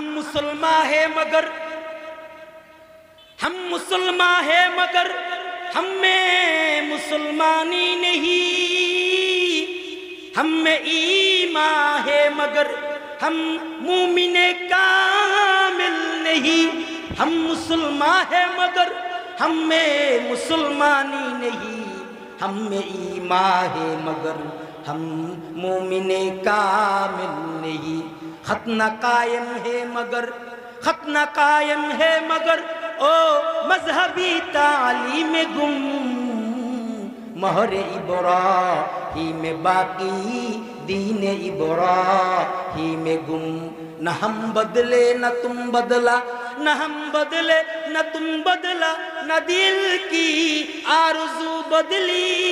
ہم مسلمہ ہے مگر، ہم مسلمان ہیں مگر، ہم میں مسلمانی نہیں۔ ہم میں ایمان ہے مگر، ہم مومن کامل نہیں۔ ہم مسلمان ہے مگر، ہم میں مسلمانی نہیں۔ ہم میں ایمان ہے مگر، ہم مومن کامل نہیں۔ ختنہ قائم ہے مگر ختنہ قائم ہے مگر، او مذہبی تعلیم گم۔ مہر ابرا ہی میں باقی، دین ابرا ہی میں گم۔ نہ ہم بدلے، نہ تم بدلا۔ نہ ہم بدلے، نہ تم بدلا۔ نہ دل کی آرزو بدلی۔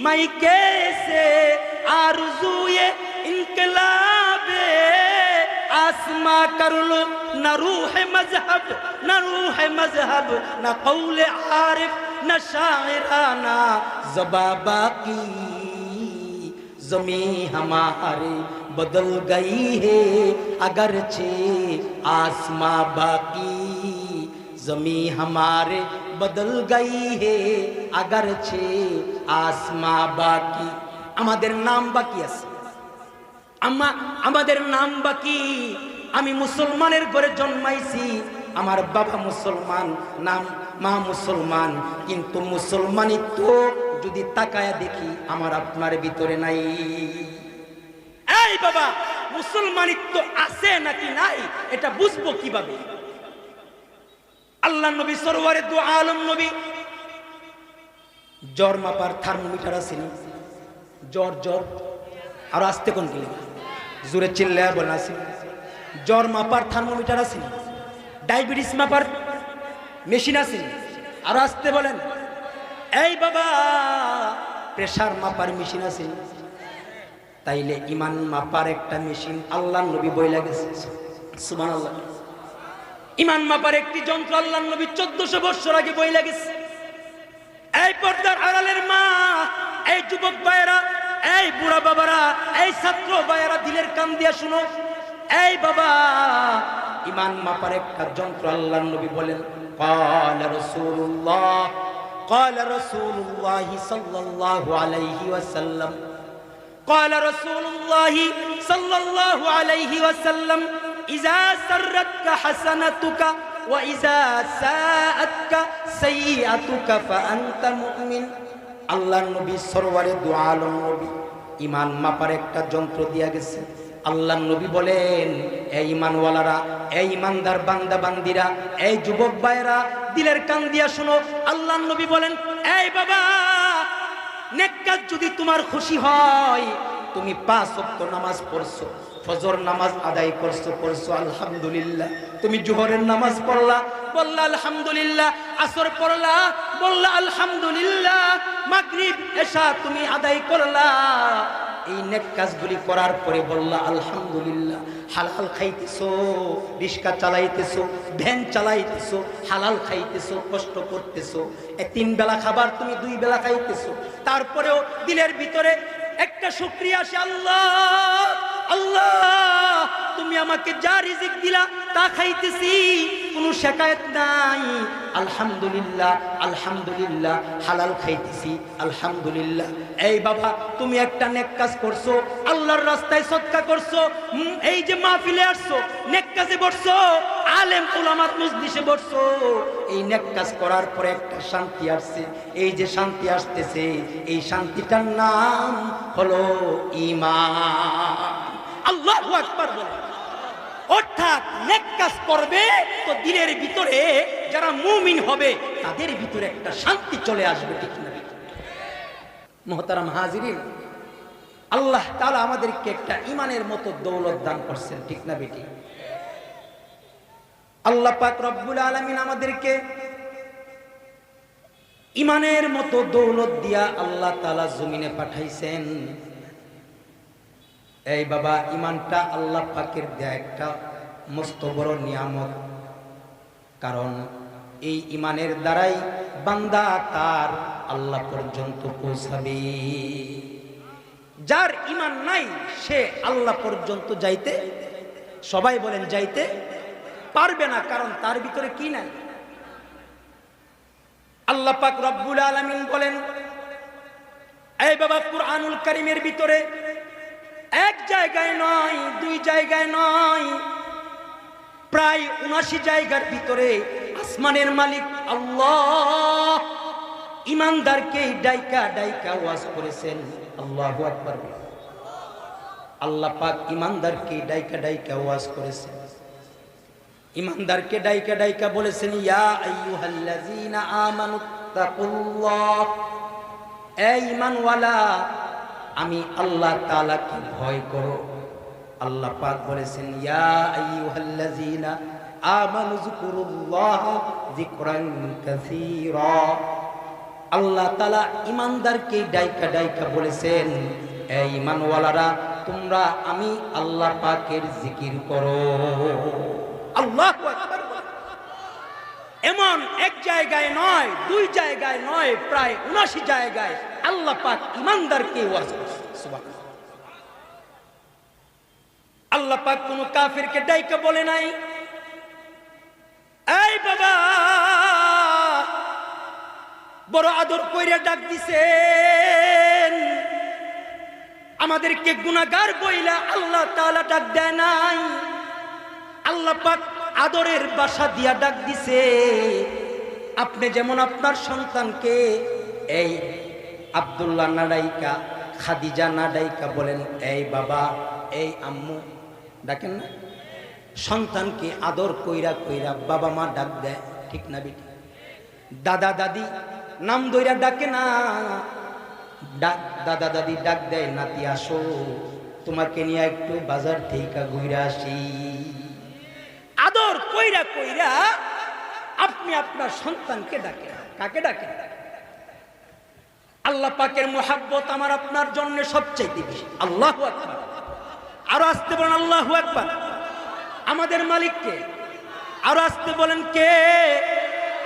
میں کیسے آرزو یہ انقلاب؟ اسما کرل، نہ روح مذہب، نہ روح مذہب، نہ قول عارف، نہ شاعرانہ، زبا باقی زمین ہمارے بدل گئی ہے، اگرچہ آسما باقی زمین ہمارے بدل گئی ہے، اگرچہ آسما باقی۔ اما دیر نام باقی اسے اما دیر نام باقی۔ আমি মুসলমানের ঘরে জন্মাইছি। আমার বাবা মুসলমান, নাম মা মুসলমান। কিন্তু মুসলমানিত্ব যদি তাকায়া দেখি, আমার আপনার ভিতরে নাই। এই বাবা, মুসলমানিত্ব আছে নাকি নাই? এটা বুঝব কীভাবে? আল্লাহ নবী সরোয়ারে দু আলম নবী। জ্বর মাপার থার্মোমিটার আছে জ্বর জ্বর। আর আসতে কোন গেলে? জোরে চিল্লায় বলেন আছে জ্বর মাপার থার্মোমিটার আছে? ডায়াবেটিস মাপার মেশিন আছে, আর আসতে বলেন। এই বাবা প্রেশার মাপার মেশিন আছে। তাইলে ইমান মাপার একটা মেশিন আল্লাহ নবী বই গেছে। সুমান আল্লাহ ইমান মাপার একটি যন্ত্র আল্লাহ নবী চোদ্দশো বৎসর আগে বইলা গেছে। এই পর্দার আড়ালের মা, এই যুবক ভাইয়েরা, এই বুড়া বাবারা, এই ছাত্র ভাইয়েরা দিলের কান দিয়া শুনো। এই বাবা ইমান মাপার একটা যন্ত্র আল্লাহ নবী বলেন قال رسول الله قال رسول الله صلى الله عليه وسلم قال رسول الله صلى الله عليه وسلم إذا سرتك حسنتك وإذا ساءتك سيئتك فأنت مؤمن আল্লাহ নবী সরওয়ারে দু আলম নবী ইমান মাপার একটা যন্ত্র দিয়া গেছে আল্লাহ নবী বলেন, এই ইমানওয়ালারা, এই ইমানদার বান্দা বান্দিরা, এই যুবক ভাইয়েরা, দিলের কান দিয়া শুনো। আল্লাহ নবী বলেন, এই বাবা নেককাজ যদি তোমার খুশি হয়, তুমি পাঁচ ওয়াক্ত নামাজ পড়ছো, ফজর নামাজ আদায় করছ, পড়ছো, আলহামদুলিল্লাহ। তুমি জোহরের নামাজ পড়লা, বললা, আলহামদুলিল্লাহ। আসর পড়লা, বললা, আলহামদুলিল্লাহ, মাগরিব, এশা তুমি আদায় করলা। এই নেক কাজগুলি করার পরে বললা, আলহামদুলিল্লাহ, হালাল খাইতেছো, রিক্সা চালাইতেছো, ভ্যান চালাইতেছো, হালাল খাইতেছো, কষ্ট করতেছো। তিন বেলা খাবার তুমি দুই বেলা খাইতেছো। তারপরেও দিলের ভিতরে একটা শুক্রিয়া আসে, আল্লাহ আল্লাহ, তুমি আমাকে যা রিজিক দিলা তা খাইতেছি। কোনো শেকায়ত নাই। আলহামদুলিল্লাহ আলহামদুলিল্লাহ, হালাল খাইতেছি, আলহামদুলিল্লাহ। এই বাবা, তুমি একটা নেক কাজ করছ, আল্লাহর রাস্তায় সৎকা করছ এই যে মাহফিলে আসছো, নেক কাজে বসছো, আলেম উলামাত মজলিসে বসছো। এই নেক কাজ করার পরে একটা শান্তি আসছে। এই যে শান্তি আসতেছে, এই শান্তিটার নাম হলো ঈমান। আল্লাহু আকবার বলে। অর্থাৎ নেক কাজ করবে, তো দিলের ভিতরে যারা মুমিন হবে, তাদের ভিতরে একটা শান্তি চলে আসবে ঠিক না মোহতারাম হাজিরিন, আল্লাহ তাআলা আমাদেরকে একটা ইমানের মতো দৌলত দান করছেন ঠিক না বেটি? আল্লাহ পাক রব্বুল আলামিন আমাদেরকে ইমানের মতো দৌলত দিয়া আল্লাহ তাআলা জমিনে পাঠাইছেন। এই বাবা ইমানটা আল্লাহ পাকের দেয়া একটা মস্ত বড় নিয়ামত। কারণ এই ইমানের দ্বারাই বান্দা তার আল্লাহ পর্যন্ত পৌঁছাবে। যার ইমান নাই, সে আল্লাহ পর্যন্ত যাইতে, সবাই বলেন যাইতে পারবে না, কারণ তার ভিতরে কি নাই? আল্লাহ পাক রব্বুল আলামিন বলেন, এই বাবা, কুরআনুল কারীমের ভিতরে এক জায়গায় নয়, দুই জায়গায় নয় প্রায় উনাশি জায়গার ভিতরে আসমানের মালিক আল্লাহ। ইমানদারকে ডাইকা ডাইকা ওয়াজ করেছেন। আল্লাহ আকবার আল্লাহ পাক ইমানদারকে ডাইকা ডাইকা ওয়াজ করেছেন। ইমানদারকে ডাইকা ডাইকা বলেছেন, ইয়া এই ইমানওয়ালা, আমি আল্লাহ তাআলাকে ভয় করো। আল্লাহ পাক বলেছেন, ইয়া আইয়ুহাল্লাযীনা আমানু যকুরুল্লাহ যিকরান কাসীরা। আল্লাহ তাআলা ইমানদারকে ডাইকা ডাইকা বলেছেন, এই ইমানওয়ালারা তোমরা আমি আল্লাহ পাকের জিকির করো। আল্লাহ এমন এক জায়গায় নয়, দুই জায়গায় নয়, প্রায় উনাশি জায়গায় আল্লাহ পাক ইমানদারকে ওয়াজ করছে। সুবহানাল্লাহ। আল্লাহ পাক কোন কাফিরকে ডাইকা বলে নাই। এই বাবা, বড় আদর কইরা ডাক দিছেন। আমাদেরকে গুনাহগার বইলা আল্লাহ তাআলা ডাক দেয় নাই। আল্লাহ পাক আদরের বাসা দিয়া ডাক দিছে। আপনি যেমন আপনার সন্তানকে এই আব্দুল্লাহ নাডাইকা, খাদিজা নাডাইকা বলেন, এই বাবা, এই আম্মু ডাকেন না। সন্তানকে আদর কইরা কইরা বাবা মা ডাক দেয়, ঠিক না বেটি? দাদা, দাদি, নাম দইরা ডাকে না। ডাক দাদা, দাদি ডাক দেয়, নাতি, আসো, তোমাকে নিয়ে একটু বাজার থেকে ঘুরে আসি। আদর কইরা কইরা আপনি আপনার সন্তানকে ডাকেন। কাকে ডাকেন? আল্লাহ পাকের মোহাব্বত আমার আপনার জন্য সবচাইতে বেশি। আল্লাহ আকবার। আরও আসতে বলেন, আল্লাহ একবার আমাদের মালিককে। আরও আসতে বলেন, কে?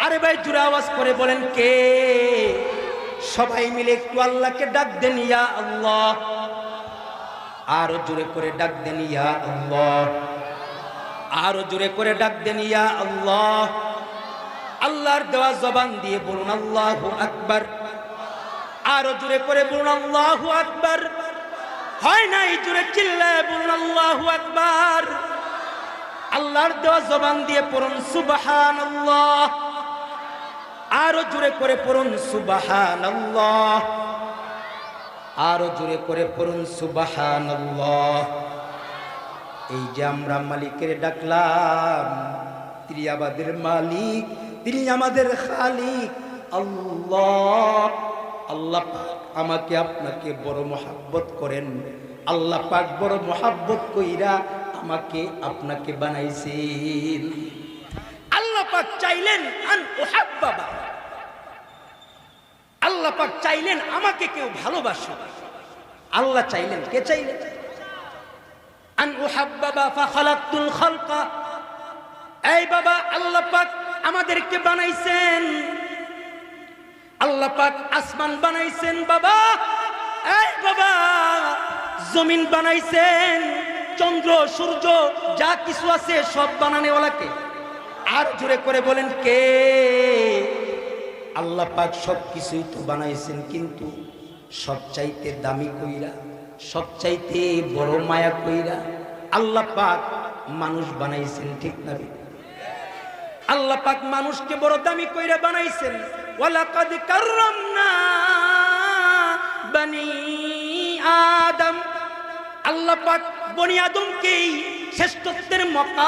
আরে ভাই জুড়ে আওয়াজ করে বলেন, কে? সবাই মিলে একটু আল্লাহকে ডাক দেন, ইয়া আল্লাহ। আরও জোরে করে ডাক দেন, ইয়া আল্লাহ। আরও জোরে করে ডাক দেন, ইয়া আল্লাহ। আল্লাহর দেওয়া জবান দিয়ে বলুন, আল্লাহু আকবার। আরও জোরে করে বলুন, আল্লাহু আকবার। হয় নাই জোরে চিল্লায় বলুন আল্লাহু আকবার। আল্লাহর দেওয়া জবান দিয়ে পড়ুন, সুবহানাল্লাহ। আরও জোরে করে পড়ুন, সুবহানাল্লাহ। আরও জোরে করে পড়ুন, সুবহানাল্লাহ। এই যে আমরা মালিকের ডাকলাম, তিনি আমাদের মালিক, তিনি আমাদের খালিক। আল্লাহ আল্লাহ আমাকে আপনাকে বড় মোহাব্বত করেন। আল্লাহ পাক বড় মোহাব্বত কইরা আমাকে আপনাকে বানাইছেন। আল্লাহ পাক চাইলেন, আন ওহাব্বাবা আল্লাহ পাক চাইলেন, আমাকে কেউ ভালোবাসো আল্লাহ চাইলেন, কে চাইলেন? আন উহাব্বাবা ফাখালাকতুল খালকা। এই বাবা, আল্লাহ পাক আমাদেরকে বানাইছেন। আল্লাহ পাক আসমান বানাইছেন বাবা। এই বাবা, জমিন বানাইছেন, চন্দ্র, সূর্য, যা কিছু আছে সব বানানেওয়ালাকে। আর জোরে করে বলেন কে? আল্লাহ পাক সব কিছুই তো বানাইছেন, কিন্তু সবচাইতে দামি কইরা, সবচাইতে বড় মায়া কইরা আল্লাহ পাক মানুষ বানাইছেন, ঠিক না? আল্লাহ পাক মানুষকে বড় দামি কইরা বানাইছেন। ওয়ালাকাদ কাররামনা বানি আদম। আল্লাহ পাক বনি আদমকেই শ্রেষ্ঠত্বের মকাম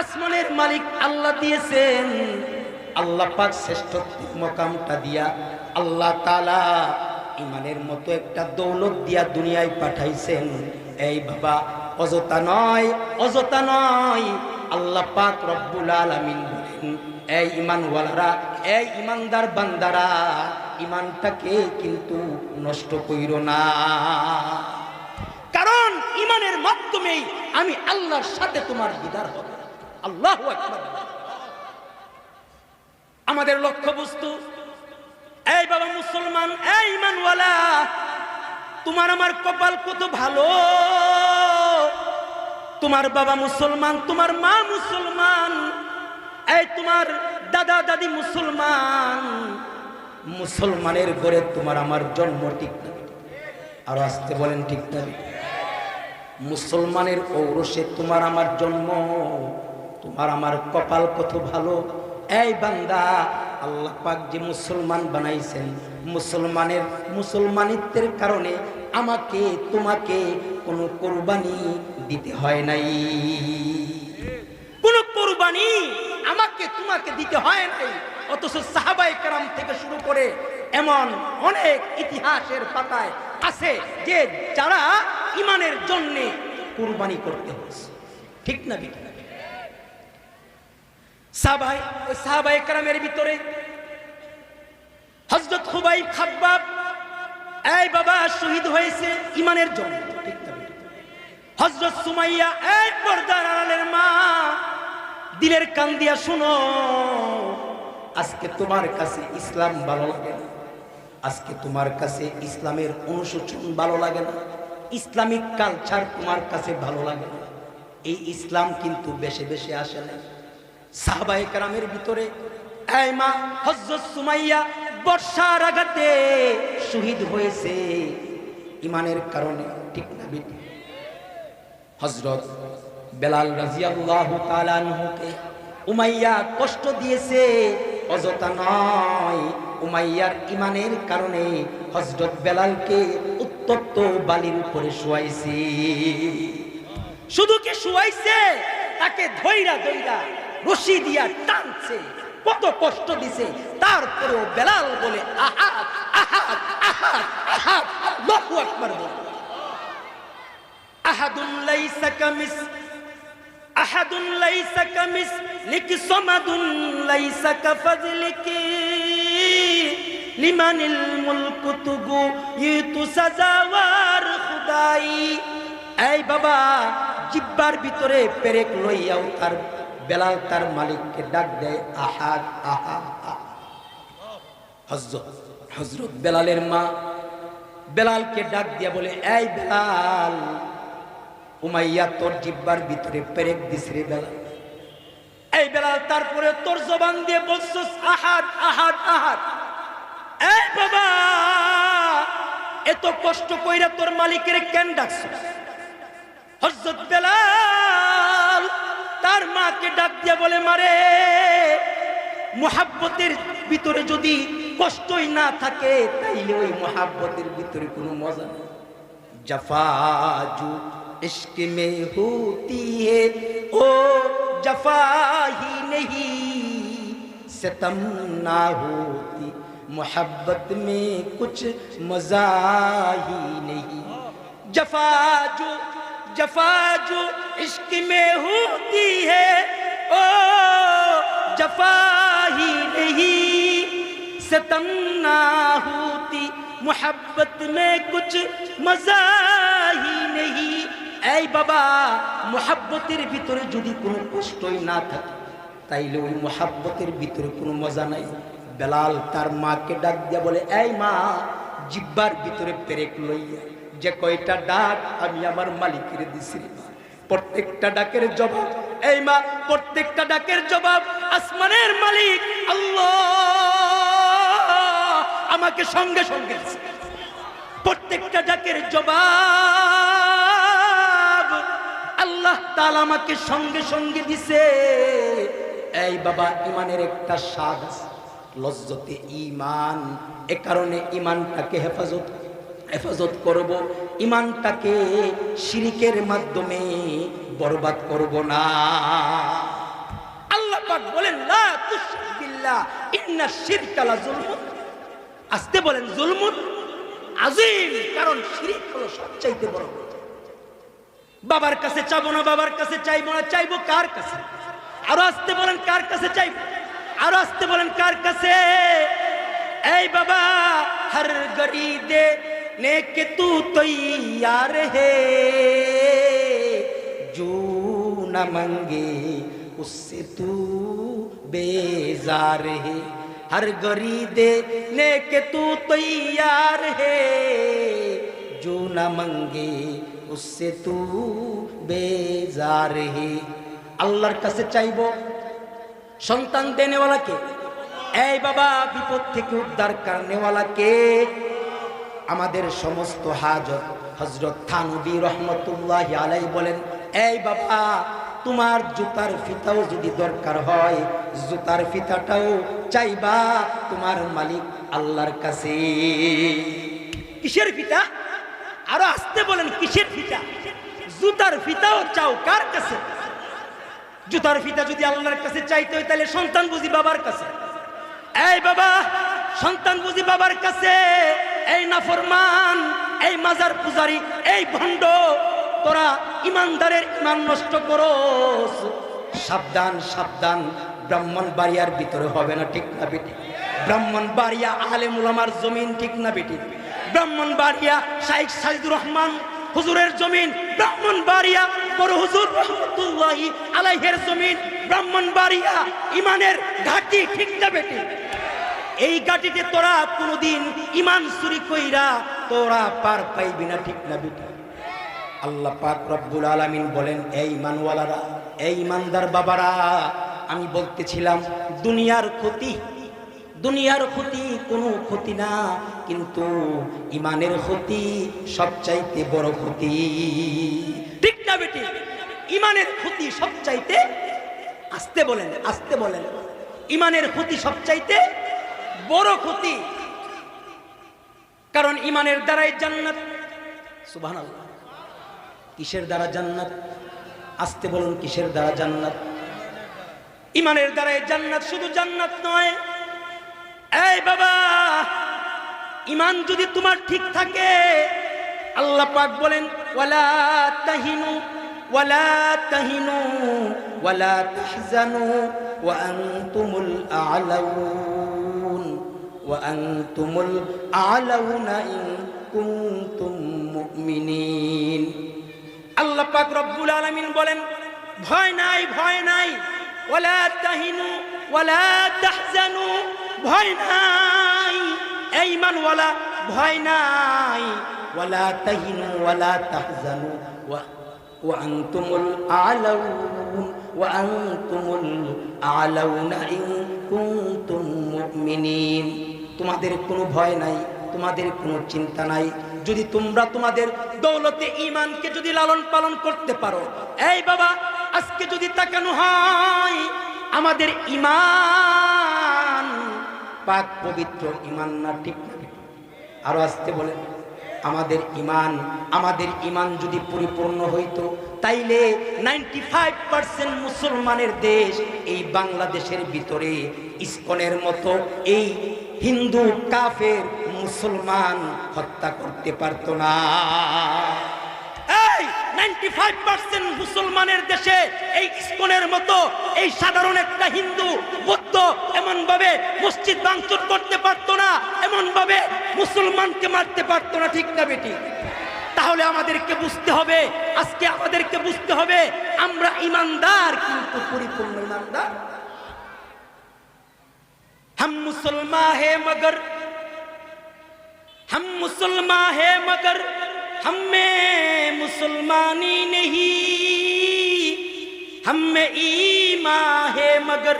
আসমানের মালিক আল্লাহ দিয়েছেন। আল্লাহ পাক শ্রেষ্ঠত্বের মকামটা দিয়া আল্লাহ তালা ইমানের মতো একটা দৌলত দিয়া দুনিয়ায় পাঠাইছেন। এই বাবা, অযথা নয় অযথা নয়। আল্লাহ পাক রব্বুল আলামিন এই ইমানওয়ালারা, এই ইমানদার বান্দারা, ইমানটাকে কিন্তু নষ্ট কইর না। কারণ ইমানের মাধ্যমেই আমি আল্লাহর সাথে তোমার দিদার হবে। আল্লাহ আমাদের লক্ষ্য বস্তু এই বাবা মুসলমান, এই ইমানওয়ালা, তোমার আমার কপাল কত ভালো? তোমার বাবা মুসলমান, তোমার মা মুসলমান এই তোমার দাদা দাদি মুসলমান, মুসলমানের ঘরে তোমার আমার জন্ম ঠিক না। আর আসতে বলেন ঠিক না। মুসলমানের ঔরসে তোমার আমার জন্ম, তোমার আমার কপাল কত ভালো। এই বান্দা, আল্লাহ পাক যে মুসলমান বানাইছেন, মুসলমানের মুসলমানিত্বের কারণে আমাকে, তোমাকে কোনো কোরবানি দিতে হয় নাই। কোনো কোরবানি আমাকে তোমাকে দিতে হয় নাই। অথচ সাহাবাই কারাম থেকে শুরু করে এমন অনেক ইতিহাসের পাতায় আছে যে যারা ইমানের জন্যে কুরবানি করতে হচ্ছে ঠিক না ঠিক সাহাবাই ওই সাহাবাই কারামের ভিতরে হজরত খুবাই খাব্বাব, এই বাবা, শহীদ হয়েছে ইমানের জন্য। হজরত সুমাইয়া, এই পর্দার আড়ালের মা দিলের কান দিয়া শুনো, আজকে তোমার কাছে ইসলাম ভালো লাগে না। আজকে তোমার কাছে ইসলামের অনুশোচন ভালো লাগে না। ইসলামিক কালচার তোমার কাছে ভালো লাগে না। এই ইসলাম কিন্তু বেশি বেশি আসে না সাহাবাই কারামের ভিতরে হজরত সুমাইয়া বর্ষার আঘাতে শহীদ হয়েছে। ইমানের কারণে ঠিক না হজরত বেলাল রাজিয়াল্লাহ উমাইয়া কষ্ট দিয়েছে। অযথা নয়, উমাইয়ার ইমানের কারণে হজরত বেলালকে উত্তপ্ত বালির উপরে শুয়াইছে। শুধু কি শুয়াইছে? তাকে ধৈরা ধৈরা রশি দিয়া টানছে, কত কষ্ট দিছে। তারপরেও বেলাল বলে আহাত আহাত আহাত আহাত লহু আকবার বলে। আহাদুন কামিস আহাদুন লাইসা কামিস লিকি সমাদুন লাইসা কাফাজলিকি। লিমানিল মুলকু তুগু, ইতু সাজাওয়ার খুদাই। এই বাবা, জিব্বার ভিতরে পেরেক লইয়াও তার বেলাল তার মালিককে ডাক দেয়, আহাদ, আহা হজরত হজরত বেলালের মা বেলালকে ডাক দিয়া বলে, এই বেলাল উমাইয়া, তোর জিব্বার ভিতরে পেরেক দিসরে বেলা। এই বেলা তারপরে তোর জবান দিয়ে বলছস আহাত আহাত আহাত এই বাবা এত কষ্ট কইরা তোর মালিকের কেন ডাকছস? হজরত বেলাল, তার মাকে ডাক দিয়া বলে, মারে, মোহাব্বতের ভিতরে যদি কষ্টই না থাকে, তাইলে ওই মোহাব্বতের ভিতরে কোনো মজা নেই। জাফাজু عشق میں ہوتی ہے، او جفا ہی نہیں، ستم نہ ہوتی، محبت میں کچھ مزہ ہی نہیں۔ جفا جو جفا جو عشق میں ہوتی ہے، او جفا ہی نہیں، ستم نہ ہوتی، محبت میں کچھ مزہ ہی نہیں۔ এই বাবা, মোহাব্বতের ভিতরে যদি কোনো কষ্টই না থাকে, তাইলে ওই মোহাব্বতের ভিতরে কোনো মজা নাই বেলাল তার মাকে ডাক দিয়া বলে, এই মা, জিব্বার ভিতরে পেরেক লইয়া, যে কয়টা ডাক আমি আমার মালিকের দিছি প্রত্যেকটা ডাকের জবাব, এই মা, প্রত্যেকটা ডাকের জবাব আসমানের মালিক আল্লাহ আমাকে সঙ্গে সঙ্গে। প্রত্যেকটা ডাকের জবাব আল্লাহ তাআলা আমাকে সঙ্গে সঙ্গে দিছে। এই বাবা ইমানের একটা স্বাদ লজ্জতে ইমান এ কারণে ইমানটাকে হেফাজত হেফাজত করব। ইমানটাকে শিরিকের মাধ্যমে বরবাদ করব না। আল্লাহ পাক বলেন, লা তুশরিক বিল্লাহ, ইন্না শিরকা লাযুলমুন আসতে বলেন, জুলমুন? আজিম, কারণ শিরিক হলো সবচাইতে বড়। বাবার কাছে চাবো না، বাবার কাছে চাইবো না، চাইবো কার কাছে? আরো আসতে বলেন কার কাছে চাইবো? আরো আসতে বলেন কার কাছে? এই বাবা، হর گڑی দে نے کہ تو یار ہے جو نہ منگے اس سے تو بیزار ہے ہر گری دینے کہ تو تیار ہے جو نہ منگے उससे तू बेजार হে আল্লাহর কাছে চাইবো সন্তান দেনেওয়ালাকে এই বাবা বিপদ থেকে উদ্ধার কারণেওয়ালাকে আমাদের সমস্ত হাজত হজরত থানবী রহমতুল্লাহ আলাই বলেন এই বাবা তোমার জুতার ফিতাও যদি দরকার হয় জুতার ফিতাটাও চাইবা তোমার মালিক আল্লাহর কাছে কিসের ফিতা আরও আসতে বলেন, কিসের ফিতা? জুতার ফিতাও চাও কার কাছে? জুতার ফিতা যদি আল্লাহর কাছে চাইতে হয়, তাহলে সন্তান বুঝি বাবার কাছে। এই বাবা, সন্তান বুঝি বাবার কাছে। এই নাফরমান, এই মাজার পূজারি, এই ভণ্ড, তোরা ইমানদারের ইমান নষ্ট করোস। সাবধান সাবধান ব্রাহ্মণ বাড়িয়ার ভিতরে হবে না, ঠিক না বেটি ব্রাহ্মণ বাড়িয়া আলে মুলামার জমিন ঠিক না বেটি? ব্রাহ্মণ বাড়িয়া শাইখ সাইদুর রহমান হুজুরের জমিন ব্রাহ্মণ বাড়িয়া বড় হুজুর রহমতুল্লাহি আলাইহের জমিন ব্রাহ্মণ বাড়িয়া ইমানের ঘাটি ঠিক না বেটি? এই ঘাটিতে তোরা কোনোদিন ইমান চুরি কইরা তোরা পার পাইবি না ঠিক না বেটি? আল্লাহ পাক রব্বুল আলামিন বলেন, এই ইমানওয়ালারা, এই ইমানদার বাবারা, আমি বলতেছিলাম, দুনিয়ার ক্ষতি দুনিয়ার ক্ষতি কোনো ক্ষতি না, কিন্তু ইমানের ক্ষতি সবচাইতে বড় ক্ষতি। ঠিক না বেটি? ইমানের ক্ষতি সবচাইতে, আসতে বলেন আসতে বলেন। ইমানের ক্ষতি সবচাইতে বড় ক্ষতি। কারণ ইমানের দ্বারাই জান্নাত। সুবহানাল্লাহ। কিসের দ্বারা জান্নাত? আসতে বলুন, কিসের দ্বারা জান্নাত? ইমানের দ্বারাই জান্নাত শুধু জান্নাত নয় এই বাবা, ইমান যদি তোমার ঠিক থাকে, আল্লাহ পাক বলেন, ওয়ালা তাহিনু ওয়ালা তাহিনু, ওয়ালা তাহজানু, ওয়া আনতুমুল আ'লাউন, ওয়া আনতুমুল আ'লাউনা ইন কুনতুম মুমিনিন। আল্লাহ পাক রব্বুল আলামিন বলেন, ভয় নাই ভয় নাই। ওয়ালা তাহিনু, ওয়ালা তাহজানু ভয় নাই এই মানওয়ালা ভয় নাই ওয়ালা তাহিনু ওয়ালা তাহজানু ওয়া وأنتم الأعلون وأنتم الأعلون إن كنتم مؤمنين তোমাদের কোনো ভয় নাই তোমাদের কোনো চিন্তা নাই যদি তোমরা তোমাদের দৌলতে ইমানকে যদি লালন পালন করতে পারো এই বাবা আজকে যদি তাকানো হয় আমাদের ইমান পাক পবিত্র ইমান না ঠিক না ঠিক? আরও আসতে বলে, আমাদের ইমান আমাদের ইমান যদি পরিপূর্ণ হইতো, তাইলে নাইনটি ফাইভ পার্সেন্ট মুসলমানের দেশ এই বাংলাদেশের ভিতরে ইস্কনের মতো এই হিন্দু, কাফের, মুসলমান হত্যা করতে পারতো না মুসলমানের দেশে এই ইস্কনের মতো এই সাধারণ একটা হিন্দু, বৌদ্ধ এমনভাবে মসজিদ ভাঙচুর করতে পারতো না, এমনভাবে মুসলমানকে মারতে পারতো না, ঠিক না বেটি? তাহলে আমাদেরকে বুঝতে হবে, আজকে আমাদেরকে বুঝতে হবে, আমরা ইমানদার কিন্তু পরিপূর্ণ ইমানদার। হাম মুসলমান হে মগর, হাম মুসলমান হে মগর। ہم میں مسلمانی نہیں، ہم میں ایمان ہے مگر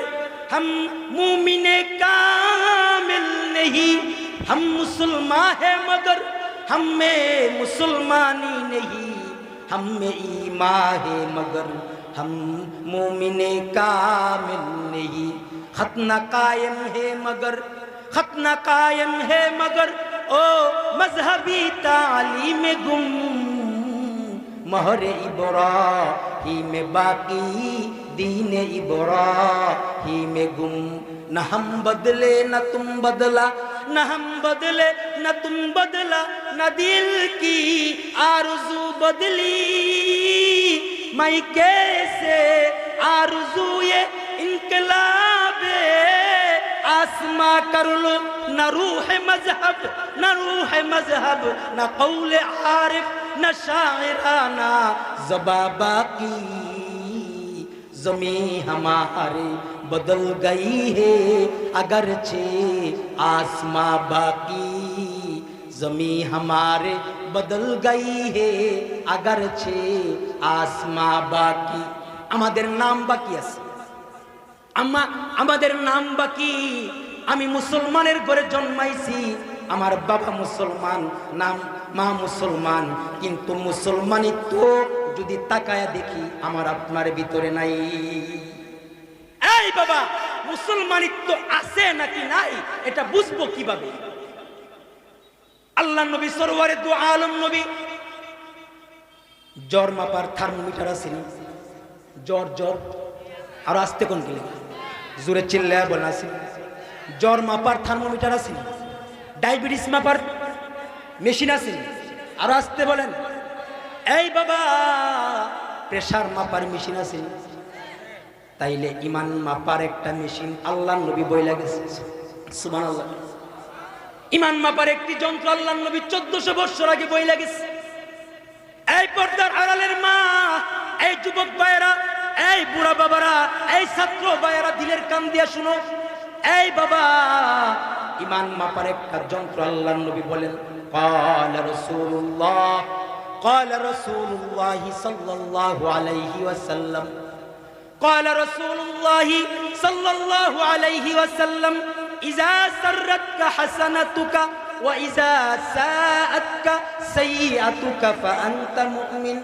ہم مومن کامل نہیں، ہم مسلمان ہیں مگر ہم میں مسلمانی نہیں، ہم میں ایمان ہے مگر ہم مومن کامل نہیں۔ ختنہ قائم ہے مگر، ختنہ قائم ہے مگر او مذہبی تعلیم گم۔ مہر ابرا ہی میں باقی، دین ابرا ہی میں گم۔ نہ ہم بدلے، نہ تم بدلا۔ نہ ہم بدلے، نہ تم بدلا۔ نہ دل کی آرزو بدلی۔ میں کیسے آرزو یہ انقلاب؟ اسما کرل نہ روح مذہب، نہ روح مذہب، نہ قول عارف، نہ شاعرانہ زبا باقی زمین ہمارے بدل گئی ہے۔ اگرچہ آسما باقی زمین ہمارے بدل گئی ہے، اگرچہ آسما باقی۔ اما دیر نام باقی বাকি اما دیر نام باقی۔ আমি মুসলমানের ঘরে জন্মাইছি। আমার বাবা মুসলমান, নাম মা মুসলমান। কিন্তু মুসলমানই তো যদি তাকায়া দেখি, আমার আপনার ভিতরে নাই। এই বাবা, মুসলমানিত্ব আছে নাকি নাই? এটা বুঝব কীভাবে? আল্লাহ নবী সরোয়ারে দু আলম নবী। জ্বর মাপার থার্মোমিটার আছে নি? জ্বর জ্বর। আর আসতে কোন গেলে? জোরে চিল্লা বলেন, আছে জ্বর মাপার থার্মোমিটার আছে? ডায়াবেটিস মাপার মেশিন আছে? আর আসতে বলেন। এই বাবা, প্রেসার মাপার মেশিন আছে। তাইলে ইমান মাপার একটা মেশিন আল্লাহ নবী বইলা গেছে। সুমান আল্লাহ ইমান মাপার একটি যন্ত্র আল্লাহ নবী চোদ্দশো বৎসর আগে বই লাগেছে এই পর্দার আড়ালের মা, এই যুবক ভাইয়েরা, এই বুড়া বাবারা, এই ছাত্র ভাইয়েরা দিলের কান দিয়া শুনো। এই বাবা ইমান মাপার একটা যন্ত্র আল্লাহ নবী বলেন قال رسول الله قال رسول الله صلى الله عليه وسلم قال رسول الله صلى الله عليه وسلم إذا سرتك حسنتك وإذا ساءتك سيئتك فأنت مؤمن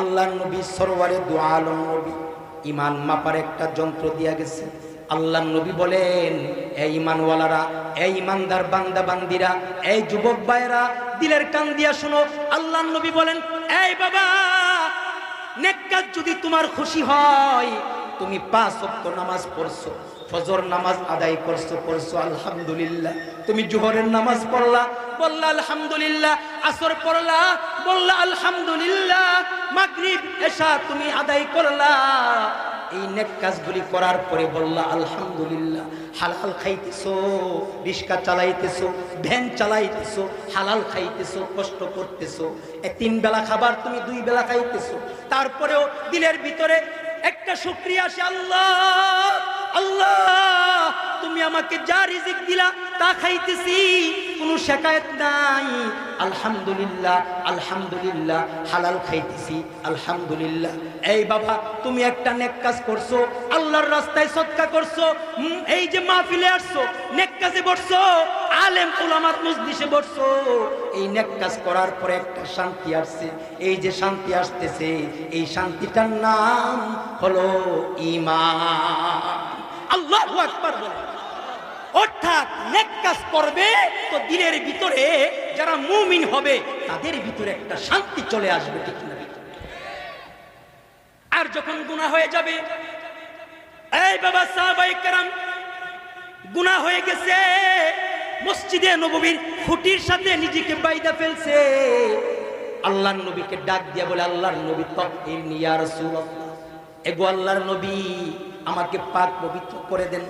আল্লাহ নবী সরোয়ারে দোয়া আলম নবী ইমান মাপার একটা যন্ত্র দিয়া গেছে আল্লাহ নবী বলেন, এই ইমানওয়ালারা, এই ইমানদার বান্দা বান্দিরা, এই যুবক ভাইয়েরা, দিলের কান দিয়া শুনো। আল্লাহ নবী বলেন, এই বাবা নেককার যদি তোমার খুশি হয়, তুমি পাঁচ ওয়াক্ত নামাজ পড়ছো, ফজর নামাজ আদায় করছ, পড়ছো, আলহামদুলিল্লাহ। তুমি জোহরের নামাজ পড়লা বললা আলহামদুলিল্লাহ। আসর পড়লা বললা আলহামদুলিল্লাহ। মাগরিব, এশা তুমি আদায় করলা। এই নেক কাজগুলি করার পরে বললা, আলহামদুলিল্লাহ, হালাল খাইতেছো, রিক্সা চালাইতেছো, ভ্যান চালাইতেছো, হালাল খাইতেছো, কষ্ট করতেছো তিন বেলা খাবার তুমি দুই বেলা খাইতেছো। তারপরেও দিলের ভিতরে একটা শুক্রিয়া আসে, আল্লাহ আল্লাহ তুমি আমাকে যা রিজিক দিলা তা খাইতেছি, কোনো শেকায়ত নাই। আলহামদুলিল্লাহ আলহামদুলিল্লাহ, হালাল খাইতেছি, আলহামদুলিল্লাহ। এই বাবা, তুমি একটা নেক কাজ করছ, আল্লাহর রাস্তায় সৎকা করছ এই যে মাহফিলে আসছো, নেক কাজে বসছো, আলেম উলামার মজলিসে বসছো। এই নেক কাজ করার পরে একটা শান্তি আসছে। এই যে শান্তি আসতেছে, এই শান্তিটার নাম হলো ইমান আল্লাহু আকবার বলে। অর্থাৎ নেক কাজ করবে, তো দিলের ভিতরে যারা মুমিন হবে, তাদের ভিতরে একটা শান্তি চলে আসবে ঠিক আর যখন গুনাহ হয়ে যাবে, এই বাবা সাহাবাই কেরাম, গুনাহ হয়ে গেছে, মসজিদে নববীর খুঁটির সাথে নিজেকে বাইদা ফেলছে। আল্লাহর নবীকে ডাক দিয়া বলে, আল্লাহর নবী তহির নিয়া রাসূলুল্লাহ। এগো আল্লাহর নবী, আমাকে পাক পবিত্র করে দেন।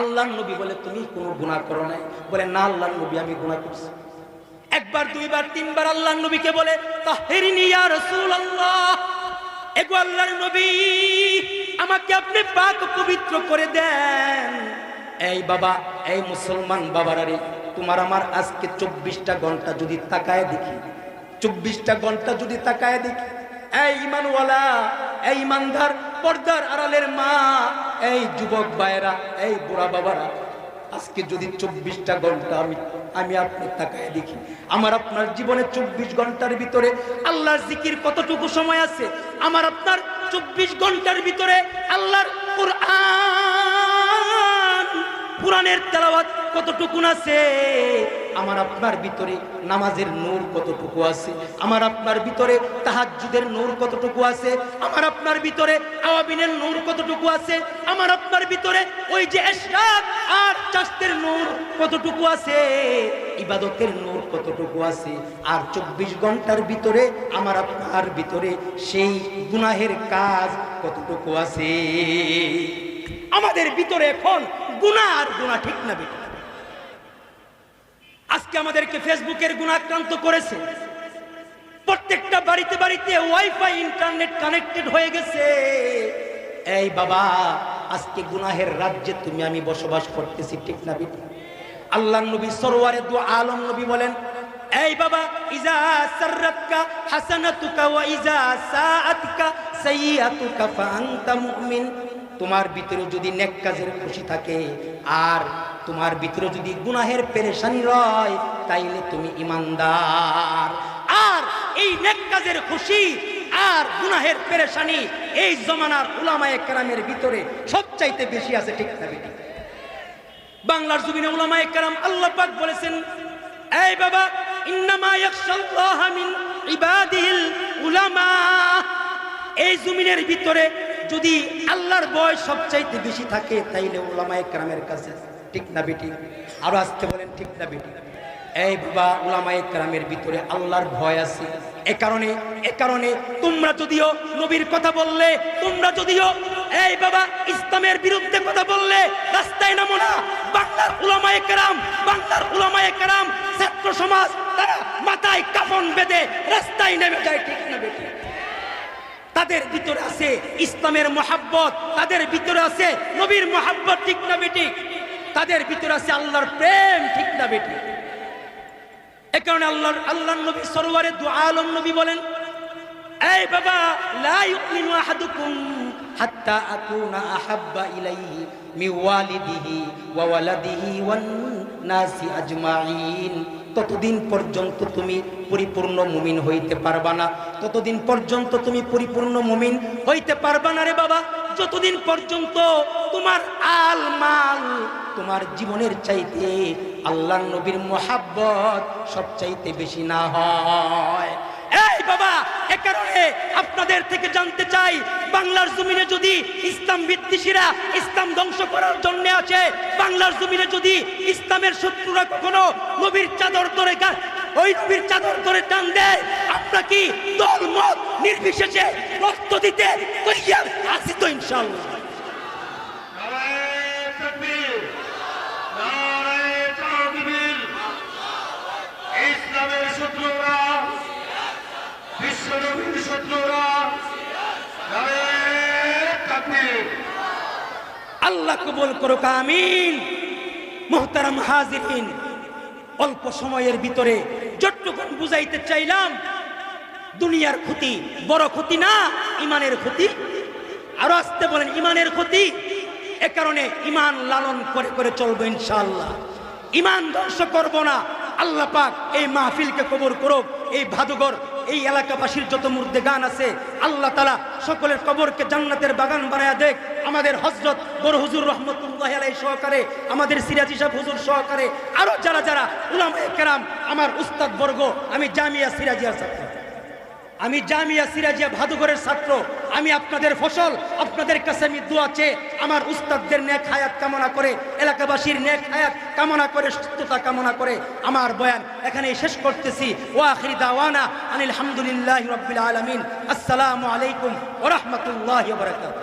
আল্লাহর নবী বলে, তুমি কোনো গুনাহ করো নাই। বলে, না আল্লাহ নবী, আমি গুনাহ করছি। একবার, দুইবার, তিনবার আল্লাহর নবীকে বলে এগো আল্লাহর নবী, আমাকে আপনি পাক পবিত্র করে দেন। এই বাবা, এই মুসলমান বাবারা রে তোমার আমার আজকে চব্বিশটা ঘণ্টা যদি তাকায় দেখি, চব্বিশটা ঘণ্টা যদি তাকায় দেখি এই পর্দার আড়ালের মা, এই যুবক এই বুড়া বাবারা, আজকে যদি চব্বিশটা ঘণ্টা আমি আমি আপনার দেখি, আমার আপনার জীবনে চব্বিশ ঘণ্টার ভিতরে আল্লাহর জিকির কতটুকু সময় আছে? আমার আপনার চব্বিশ ঘণ্টার ভিতরে আল্লাহর কোরআন, কোরআনের তেলাওয়াত কতটুকু আছে? আমার আপনার ভিতরে নামাজের নূর কতটুকু আছে? আমার আপনার ভিতরে তাহাজ্জুদের নূর কতটুকু আছে? আমার আপনার ভিতরে আওয়াবিনের নূর কতটুকু আছে? আমার আপনার ভিতরে ওই যে আর চাস্তের নূর কতটুকু আছে? ইবাদতের নূর কতটুকু আছে? আর চব্বিশ ঘণ্টার ভিতরে আমার আপনার ভিতরে সেই গুনাহের কাজ কতটুকু আছে? আমাদের ভিতরে এখন গুণা আর গুণা ঠিক না বেটা। আজকে আমাদেরকে ফেসবুকের গুণাক্রান্ত করেছে। প্রত্যেকটা বাড়িতে বাড়িতে ওয়াইফাই ইন্টারনেট কানেক্টেড হয়ে গেছে। এই বাবা, আজকে গুনাহের রাজ্যে তুমি আমি বসবাস করতেছি, ঠিক না বেটা? আল্লাহ নবী সরোয়ারে দু আলম নবী বলেন, এই বাবা, ইজা সাররাতকা হাসানাতুকা ওয়া ইজা সাআতকা সাইয়্যাতুকা ফাআনতা মুমিন। তোমার ভিতরে যদি নেক কাজের খুশি থাকে, আর তোমার ভিতরে যদি গুনাহের পেরেশানি রয়, তাইলে তুমি ইমানদার। আর এই নেক কাজের খুশি আর গুনাহের পেরেশানি এই জমানার উলামায়ে কেরামের ভিতরে সবচাইতে বেশি আছে, ঠিক না বাংলার জমিনে উলামায়ে কেরাম আল্লাহ পাক বলেছেন, এই বাবা, ইন্নামা ইয়াখশাল্লাহ মিন ইবাদিহিল উলামা। এই জমিনের ভিতরে যদি আল্লাহর ভয় সবচাইতে বেশি থাকে, তাইলে উলামায়ে কেরামের কাছে ঠিক না বেটি? আরও আসতে বলেন, ঠিক না বেটি? এই বাবা, উলামায়ে কেরামের ভিতরে আল্লাহর ভয় আছে। এ কারণে এ কারণে তোমরা যদিও নবীর কথা বললে, তোমরা যদিও এই বাবা ইসলামের বিরুদ্ধে কথা বললে, রাস্তায় নামো না। বাংলার উলামায়ে কেরাম, বাংলার উলামায়ে কেরাম, ছাত্র সমাজ, তারা মাথায় কাফন বেঁধে রাস্তায় নেমে যায়, ঠিক না বেটি? তাদের ভিতরে আছে ইসলামের মহাব্বত, তাদের ভিতরে আছে নবীর মহাব্বত ঠিক না বেটি তাদের ভিতরে আছে আল্লাহর প্রেম ঠিক না বেটি এ কারণে আল্লাহর আল্লাহর নবী সরোয়ারে দু আলম নবী বলেন, এই বাবা, লা ইউমিনু আহাদুকুম হাত্তা আকুনা আহাব্বা ইলাইহি মি ওয়ালিদিহি ওয়া ওয়ালাদিহি ওয়ান নাসি আজমাইন। ততদিন পর্যন্ত তুমি পরিপূর্ণ মুমিন হইতে পারবা না। ততদিন পর্যন্ত তুমি পরিপূর্ণ মুমিন হইতে পারবা না রে বাবা। যতদিন পর্যন্ত তোমার আল মাল তোমার জীবনের চাইতে আল্লাহ নবীর মোহাব্বত সব চাইতে বেশি না হয়। এই বাবা, এ কারণে আপনাদের থেকে জানতে চাই, বাংলার জমিনে যদি ইসলাম বিদ্বেষীরা ইসলাম ধ্বংস করার জন্য আছে, বাংলার জমিনে যদি ইসলামের শত্রুরা কখনো নবীর চাদর ধরে ওই নবীর চাদর ধরে টান দেয়, আমরা কি দল মত নির্বিশেষে রক্ত দিতে তৈয়ার? আছি তো ইনশাল্লাহ আল্লাহ কবুল করুক, আমিন। মোহতারাম অল্প সময়ের ভিতরে যতটুকুন বুঝাইতে চাইলাম, দুনিয়ার ক্ষতি বড় ক্ষতি না, ইমানের ক্ষতি? আরও আসতে বলেন, ইমানের ক্ষতি? এ কারণে ইমান লালন করে করে চলবো ইনশাআল্লাহ। ইমান ধ্বংস করব না। আল্লাহ পাক এই মাহফিলকে কবর করুক, এই ভাদুগর এই এলাকাবাসীর যত মুর্দে গান আছে, আল্লাহ তালা সকলের কবরকে জান্নাতের বাগান বানায়া দেখ। আমাদের হজরত বড় হুজুর রহমতুল্লাহ আলাই সহকারে, আমাদের সিরাজি সাহেব হুজুর সহকারে, আরও যারা যারা উলাম কেরাম, আমার উস্তাদ বর্গ, আমি জামিয়া সিরাজিয়া ছাত্র। আমি জামিয়া সিরাজিয়া ভাদুঘরের ছাত্র, আমি আপনাদের ফসল, আপনাদের কাছে আমি দোয়া চেয়ে আমার উস্তাদদের নেক হায়াত কামনা করে, এলাকাবাসীর নেক হায়াত কামনা করে, সুস্থতা কামনা করে আমার বয়ান এখানে শেষ করতেছি। ও আখিরি দাওয়ানা আনিল হামদুলিল্লাহ রবিল আলমিন। আসসালামু আলাইকুম ওরহমতুল্লাহ বরকাত